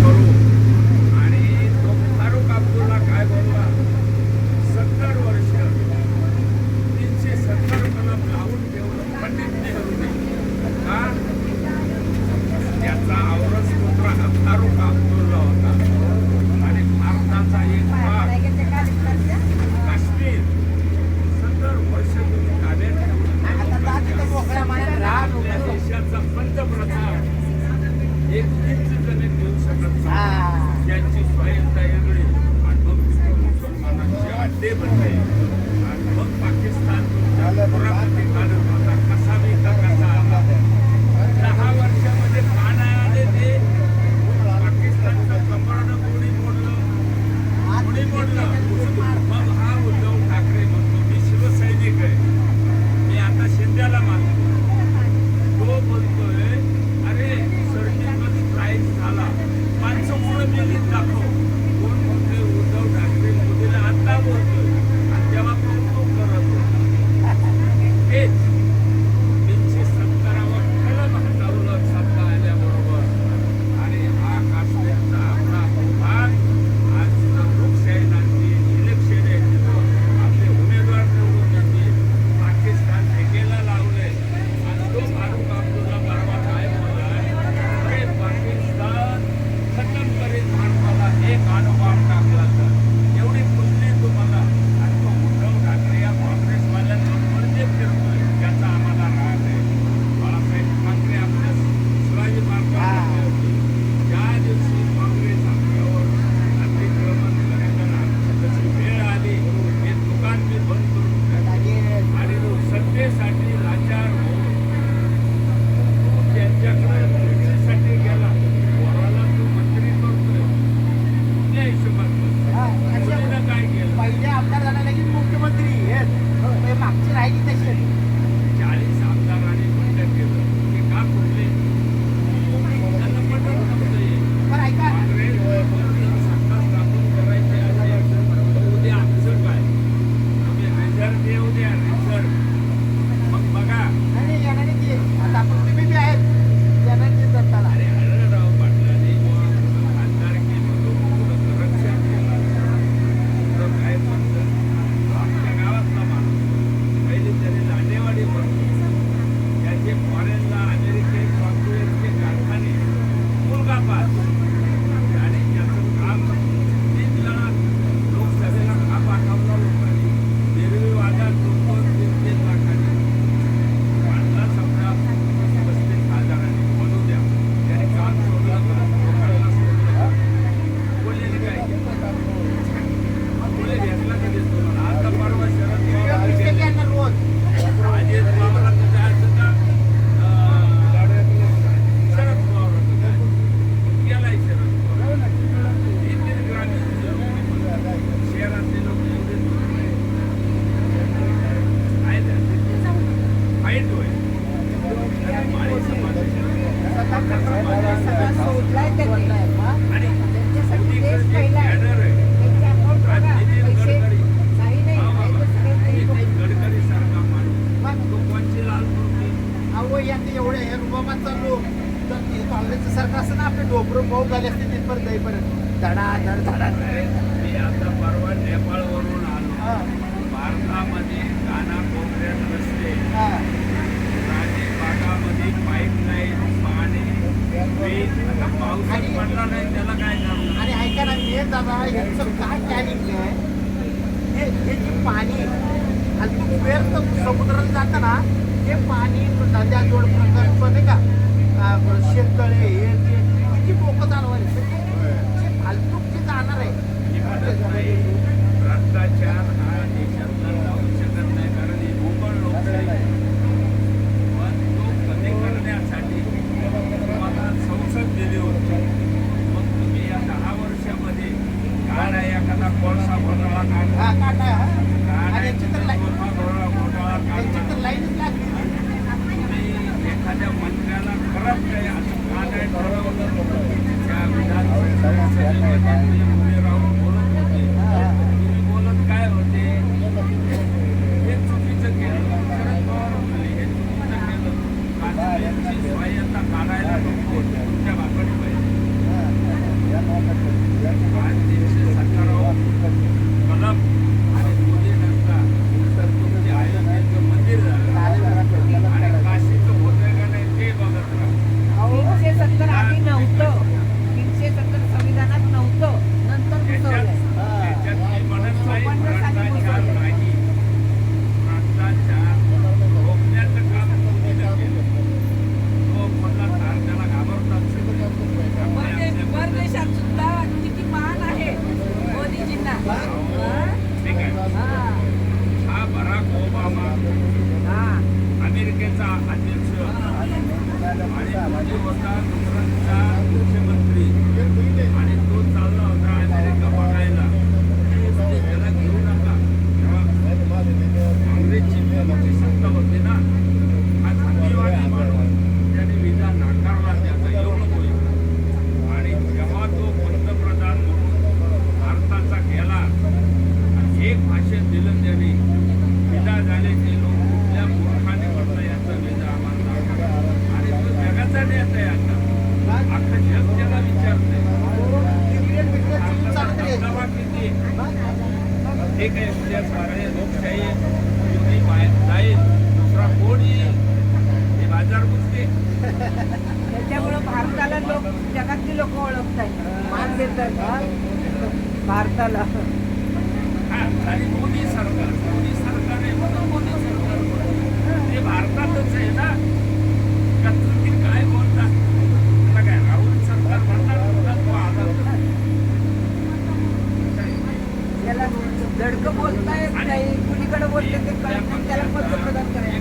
Thank you. विमानात चाललो. तर ती कॉलेजचं सरकार असतं ना आपले डोबरं पाऊ झाले असते तिथपर्यंत जाईपर्यंत धडा धड धडा मी आता परवा नेपाळवरून आलो. भारतामध्ये कानाकोपऱ्यात रस्ते. राजबागामध्ये पाईप नाही पाणी पाऊस पडला नाही त्याला काय करणार? आणि ऐका ना हे दादा यांचं काय प्लॅनिंग आहे? हे जे पाणी आणि तू वेळ समुद्रात जाताना हे पाणी नद्या जोड प्रकल्प नाही का? शेततळे हे ते किती मोकं चालवायचे मागायला तुमच्या भाकरी पाहिजे. trabalhar. हे काही उद्या भारतीय लोकशाही युती नाही दुसरा कोण येईल? हे बाजार बुजते त्याच्यामुळं भारताला लोक जगातली लोक ओळखत आहेत मान देतात भारताला. आणि मोदी सरकार. धडकं बोलता येत नाही. कुणीकडे बोलते ते त्याला पंतप्रधान करायचं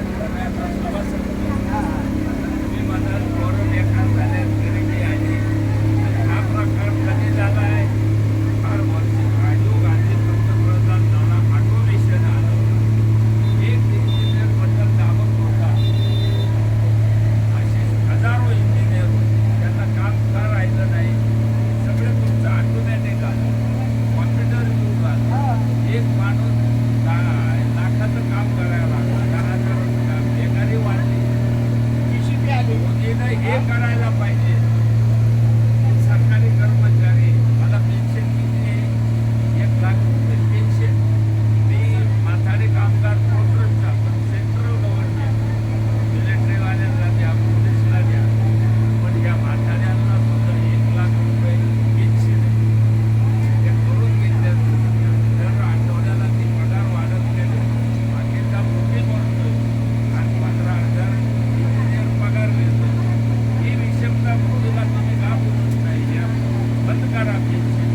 Карабкин.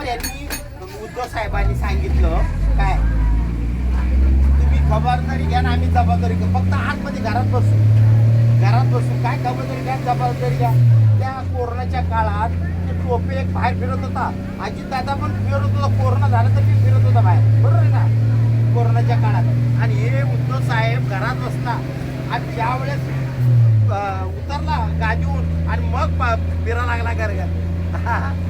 बरोबर यांनी उद्धव साहेबांनी सांगितलं काय? तुम्ही खबरदारी घ्या ना आम्ही जबाबदारी घ्या फक्त आतमध्ये घरात बसू. घरात बसू. काय खबरदारी घ्या जबाबदारी घ्या. त्या कोरोनाच्या काळात ते टोपे एक बाहेर फिरत होता. आजी दादा पण फिरत होता. कोरोना झाला तर मी फिरत होता बाहेर. बरोबर आहे ना? कोरोनाच्या काळात. आणि हे उद्धव साहेब घरात बसता आणि ज्यावेळेस उतरला गाजून आणि मग फिरा लागला घर घर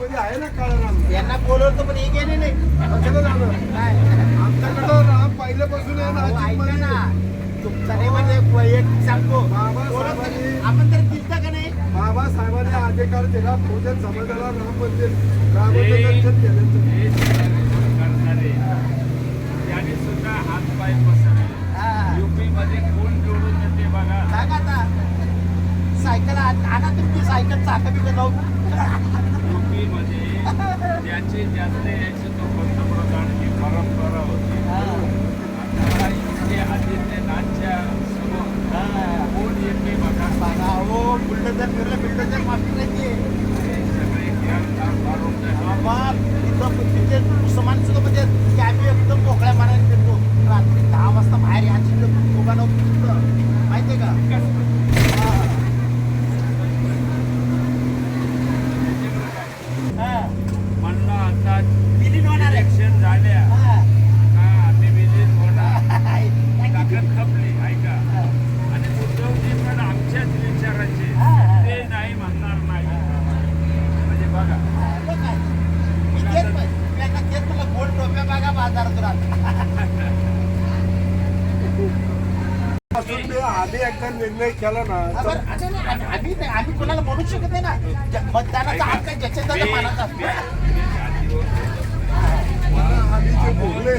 आहे ना काळा राम. यांना बोलवलं पण हे गेले नाही. झालं काय? आमच्याकडं राम पहिल्यापासून आहे ना अहो, ऐका ना. आजीमध्ये. म्हणजे सांगतो बाबा आपण तर दिसता का नाही? बाबासाहेबांनी अधिकार दिला भोजन समाजाला राम मंदिर रामाचं दर्शन केलं मध्ये कोण जोडून येते बघा. सांगा आता. सायकल आण- आणा तुमची सायकल चाका बिकत लावून त्याची त्यातले यायचे तो पंतप्रधानची परंपरा होती. आता इथे आदित्यनाथच्या समोर कोण येते बघा. सांगा हो बुलडोजर फिरलं बुलडोजर माफी आहे सगळे ज्ञान मारून तिथे सुद्धा म्हणजे, म्हणजे कॅबी एकदम मोकळ्या मारायला फिरतो. रात्री दहा वाजता बाहेर यायची लोक आम्ही एकदा निर्णय केला ना आम्ही आम्ही कोणाला बोलू शकत नाही ना. मतदानाचा हक्क ज्याच्या त्याच्या मानाचा आम्ही जे बोलले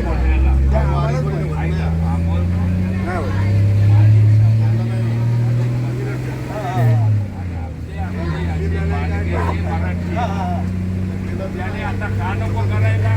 आता का नको करायला?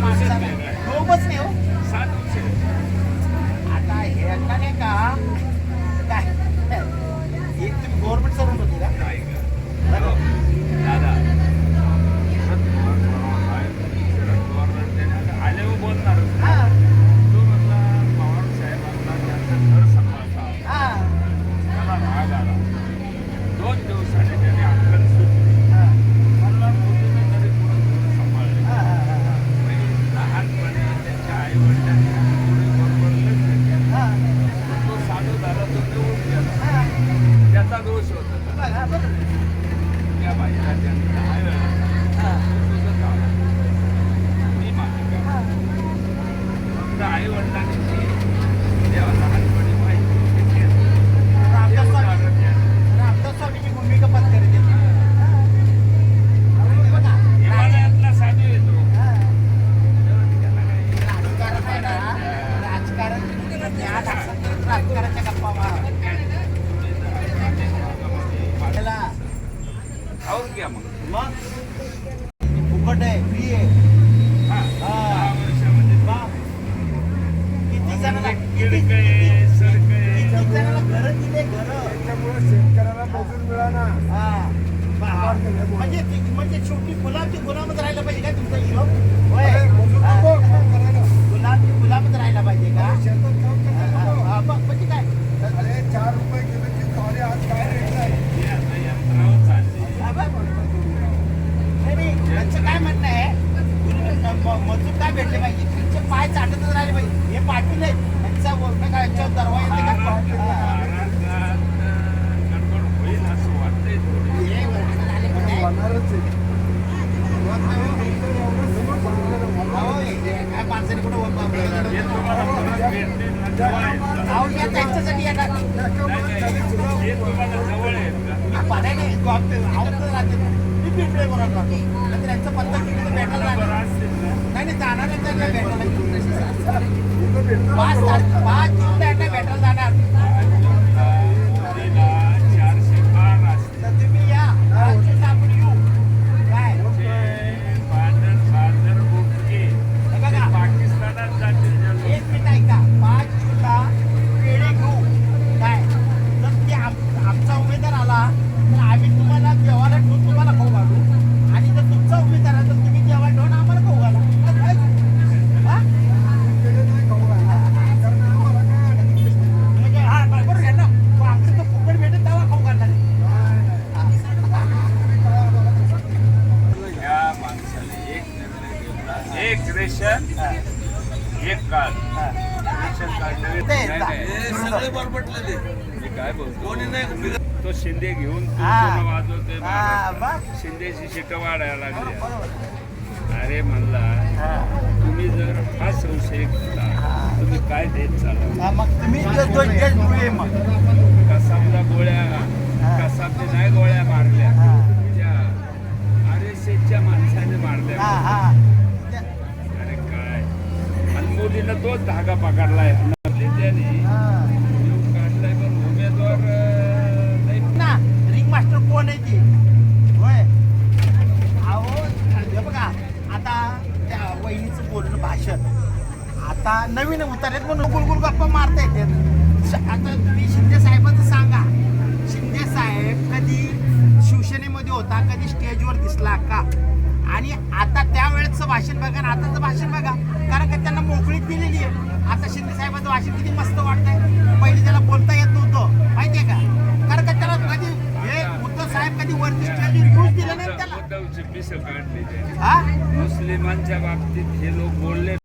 खूपच नाही हो. सात Yeah, but that's फुकट आहे फ्री आहे. किती जणांना घर दिले घर? त्याच्यामुळे शेतकऱ्याला म्हणजे म्हणजे शेवटी गुलाबची गुलामच राहायला पाहिजे काय तुमचा हिशोब? गुलाबची गुलामच राहायला पाहिजे का? म्हणजे काय? चार रुपये त्यांचं काय म्हणणं आहे? म- मजूर काय भेटले पाहिजे? त्यांचे पाय चाटतच राहिले पाहिजे. हे पाठवू नये त्यांचा वर्ण काय यांच्यावर दरवा येते का हा. महाराष्ट्रात गडबड होईल असं वाटतंय थोडी. हे वर्ण झाले पण आहे. होणारच आहे. एवढं समोर सांगितलं ना मला. अहो, हे काय माणसाने कुठं व- व- हे तुम्हाला परत भेटतील ना जवळ आहेत का? अहो, या त्यांच्यासाठी येणार एका नाही, मुलात खाली नाही. तुला हे तुम्हाला जवळ आहेत का? मी पाण्याने आवडत राहते मी पिंपळे बरोबर राहतो तर त्यांचं पत्ता किती भेटायला बरं जाणार असतील ना? नाही नाही जाणार आहे त्यांना भेटायला इथं भेटणार पाच ना तारखे पाच जून त्यांना भेटायला जाणार तिला चारशे बार असतील. तर तुम्ही या पाच जूनला आपण येऊ काय ते बांधर बांधर बुटके हे बघा पाकिस्तानात जातील जे लोक. एक मिनिट ऐका पाच जूनला पेढे घेऊ काय तर ते आम- आमचा उमेदवार आला तर आम्ही तुम्हाला जेवायला ठेवून तुम्हाला खाऊ घालू आणि जर तुमचा उमेदवार आला तर तुम्ही जेवायला ठेवून आम्हाला खाऊ घाला हा? इकडे नाही खाऊ घालणार. कारण आम्हाला काय अडचण नाही. म्हणजे हा बरोबर आहे ना मग आमचं तर फुकट भेटेल तेव्हा खाऊ घालणार आहे. या माणसाने एक निर्णय घेतला एक रेशन एक कार्ड रेशन कार्ड नवीन- ते- नाही, नाही. ते- सगळे बरबटले ते. मी काय बोलतो तो शिंदे घेऊन तो. पूर्ण वाजवतोय महाराष्ट्रात. बघ. शिंदेची शिट वाढायला लागली. अरे म्हणला. तुम्ही जर हा संशय तुम्ही काय देत चाला कसाबला गोळ्या कसाबने नाही गोळ्या मारल्या आर एस एसच्या माणसाने मारल्या मोदीनं तोच धागा पकडलाय. त्याने. येऊन काढलाय पण उमेदवार अं, नाही ना रिंग मास्टर कोण आहे ती? होय. अहो बघा आता त्या वहिनीचं बोलणं भाषण. आता नवीन उतारेत म्हणून गुलगुल गप्पा मारता येते. आता तुम्ही शिंदे साहेबांचं सांगा. शिंदे साहेब कधी शिवसेनेमध्ये होता कधी स्टेजवर दिसला का? आणि आता त्यावेळेचं भाषण बघा आणि आताचं भाषण बघा. कारण का त्यांना मोकळीक दिलेली आहे. आता शिंदे साहेबांचं भाषण किती मस्त वाटतंय. पहिले त्याला बोलता येत नव्हतं. माहितीये का? कारण का त्याला कधी हे उद्धव साहेब कधी वरती स्टेजवर दिलं नाही त्याला? हा? मुस्लिमांच्या बाबतीत हे लोक बोलले